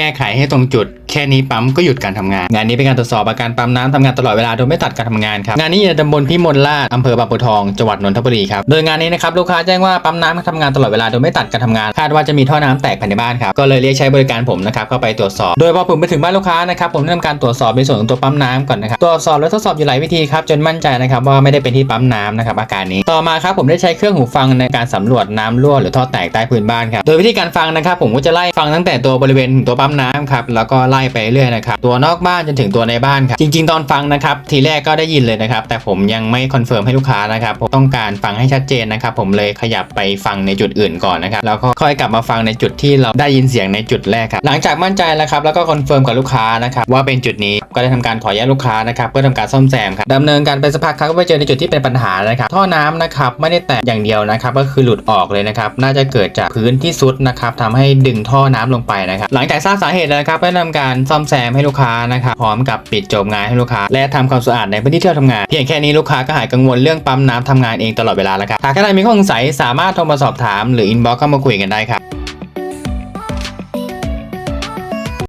ก้ไขให้ตรงจุด แค่นี้ปั๊มก็หยุดการทำงาน งานนี้เป็นการตรวจสอบอาการปั๊มน้ำทำงานตลอดเวลาโดยไม่ตัดการทำงานครับงานนี้อยู่ในตำบลพิมลราชอำเภอบางบัวทองจังหวัดนนทบุรีครับโดยงานนี้นะครับลูกค้าแจ้งว่าปั๊มน้ำทำงานตลอดเวลาโดยไม่ตัดการทำงานคาดว่าจะมีท่อน้ำแตกภายในบ้านครับก็เลยเรียกใช้บริการผมนะครับเข้าไปตรวจสอบโดยพอผมไปถึงบ้านลูกค้านะครับผมได้ทำการตรวจสอบในส่วนของตัวปั๊มน้ำก่อนนะครับตรวจสอบและทดสอบอยู่หลายวิธีครับจนมั่นใจนะครับว่าไม่ได้เป็นที่ปั๊มน้ำนะครับอาการนี้ต่อมาครับผมได้ใช้เครื่องหูฟังในการสำรวจน้ำรั่วหรือท่อแตกใต้พื้นบ้านครับโดยวิธีการฟังนะครับผมก็จะไล่ฟังตั้งแต่ตัวบริเวณตัวปั๊มน้ำครับแล้วก็ไล่ไปเรื่อยนะครับตัวนอกบ้านจนถึงตัวในบ้านครับจริง ๆ ตอนฟังนะครับทีแรกก็ได้ยินเลยนะครับแต่ผมยังไม่คอนเฟิร์มให้ลูกค้านะครับผมต้องการฟังให้ชัดเจนนะครับผมเลยขยับไปฟังในจุดอื่นก่อนนะครับแล้วก็ค่อยกลับมาฟังในจุดที่เราได้ยินเสียงในจุดแรกครับหลังจากมั่นใจแล้วครับแล้วก็คอนเฟิร์มกับลูกค้านะครับว่าเป็นจุดนี้ก็ได้ทำการขออนุญาตลูกค้านะครับเพื่อทำการซ่อมแซมครับดำเนินการไปสักพักครับก็ไปเจอในจุดที่เป็นปัญหานะครับท่อน้ำนะครับไม่ได้แตกอย่างเดียวนะครับก็คือหลุดออกเลยนะครับน่าจะเกิดจากพื้นที่ซุดนะครับทำให้ดึงท่อน้ำลงไปนะครับหลังจากทราบสาเหตุนะครับก็ทำการซ่อมแซมให้ลูกค้านะครับพร้อมกับปิดจบงานให้ลูกค้า และทำความสะอาดในพื้นที่ที่เราทำงานเพียงแค่นี้ลูกค้าก็หายกังวลเรื่องปั๊มน้ำทำงานเองตลอดเวลาแล้วครับหากใครมีข้อสงสัยสามารถโทรมาสอบถามหรืออินบ็อกซ์เข้ามาคุยกันได้ครับ